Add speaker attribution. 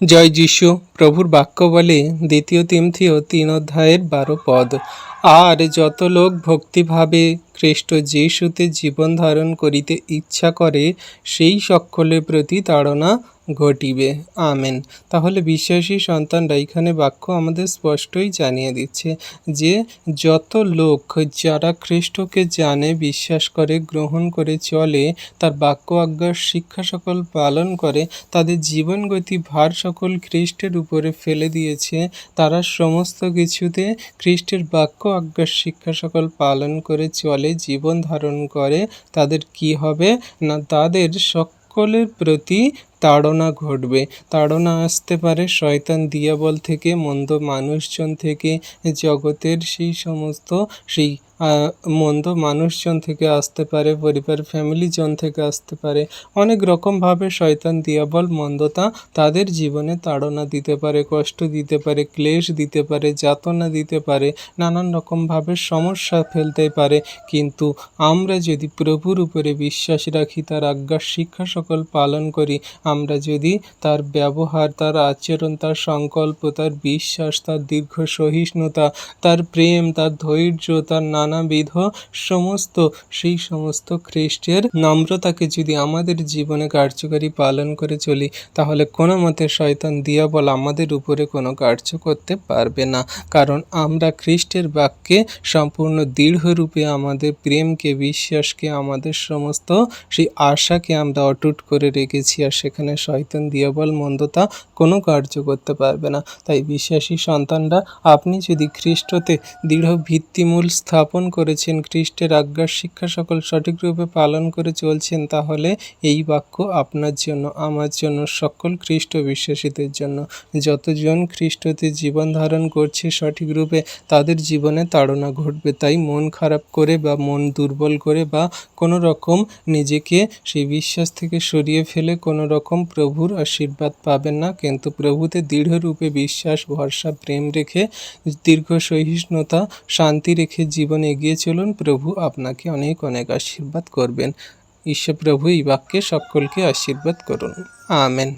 Speaker 1: জয় যিশু। প্রভুর বাক্য বলে দ্বিতীয় তিমথিও তিন অধ্যায়ের বারো পদ। আর যত লোক ভক্তিভাবে খ্রিস্ট যিশুতে জীবন ধারণ করিতে ইচ্ছা করে, সেই সকলের প্রতি তাড়না ঘটিবে। আমেন। তাহলে বিশ্বাসী সন্তানরা এখানে বাক্য আমাদের স্পষ্টই জানিয়ে দিচ্ছে যে, যত লোক যারা খ্রিস্টকে জানে, বিশ্বাস করে, গ্রহণ করে, চলে, তার বাক্য আজ্ঞার শিক্ষা সকল পালন করে, তাদের জীবন গতি ভার সকল খ্রিস্টের উপরে ফেলে দিয়েছে, তারা সমস্ত কিছুতে খ্রিস্টের বাক্য আজ্ঞার শিক্ষা সকল পালন করে, চলে, জীবন ধারণ করে, তাদের কি হবে? না, তাদের সকলের প্রতি তাড়না ঘটবে। তাড়না আসতে পারে শয়তান দিয়াবল থেকে, মন্দ মানুষজন থেকে, জগতের সেই সমস্ত সেই মন্দ মানুষজন থেকে আসতে পারে, পরিবার ফ্যামিলিজন থেকে আসতে পারে। অনেক রকমভাবে শয়তান দিয়াবল মন্দতা তাদের জীবনে তাড়না দিতে পারে, কষ্ট দিতে পারে, ক্লেশ দিতে পারে, যাতনা দিতে পারে, নানান রকমভাবে সমস্যা ফেলতে পারে। কিন্তু আমরা যদি প্রভুর উপরে বিশ্বাস রাখি, তার আজ্ঞার শিক্ষা সকল পালন করি, আমরা যদি তার ব্যবহার, তার আচরণ, তার সংকল্প, তার বিশ্বাস, তার দীর্ঘ সহিষ্ণুতা, তার প্রেম, তার ধৈর্য, তার নানাবিধ সমস্ত, সেই সমস্ত খ্রিস্টের নম্রতাকে যদি আমাদের জীবনে কার্যকারী পালন করে চলি, তাহলে কোনো মতে শয়তান দিয়াবল আমাদের উপরে কোনো কার্য করতে পারবে না। কারণ আমরা খ্রিস্টের বাক্যে সম্পূর্ণ দৃঢ়রূপে আমাদের প্রেমকে, বিশ্বাসকে, আমাদের সমস্ত সেই আশাকে আমরা অটুট করে রেখেছি আর সেখানে শয়তান দিয়াবল মন্দতা কোনো কার্য করতে পারবে না। তাই বিশ্বাসী সন্তানরা, আপনি যদি খ্রিস্টতে দৃঢ় ভিত্তিমূল স্থাপন করেছেন, খ্রিস্টের আজ্ঞার শিক্ষা সকল সঠিকরূপে পালন করে চলছেন, তাহলে এই বাক্য আপনার জন্য, আমার জন্য, সকল খ্রিস্ট বিশ্বাসীদের জন্য। যতজন খ্রিস্টতে জীবন ধারণ করছে সঠিক রূপে, তাদের জীবনে তাড়না ঘটবে। তাই মন খারাপ করে বা মন দুর্বল করে বা কোনো রকম নিজেকে সেই বিশ্বাস থেকে সরিয়ে ফেলে কোনো রকম প্রভুর আশীর্বাদ পাবেন না। কিন্তু প্রভুতে দৃঢ়রূপে বিশ্বাস, ভরসা, প্রেম রেখে দীর্ঘ সহিষ্ণুতা, শান্তি রেখে জীবনে এগিয়ে চলুন প্রভু আপনাকে অনেক অনেক আশীর্বাদ করবেন। ঈশ্বর প্রভু এই বাক্যে সকলকে আশীর্বাদ করুন। আমেন।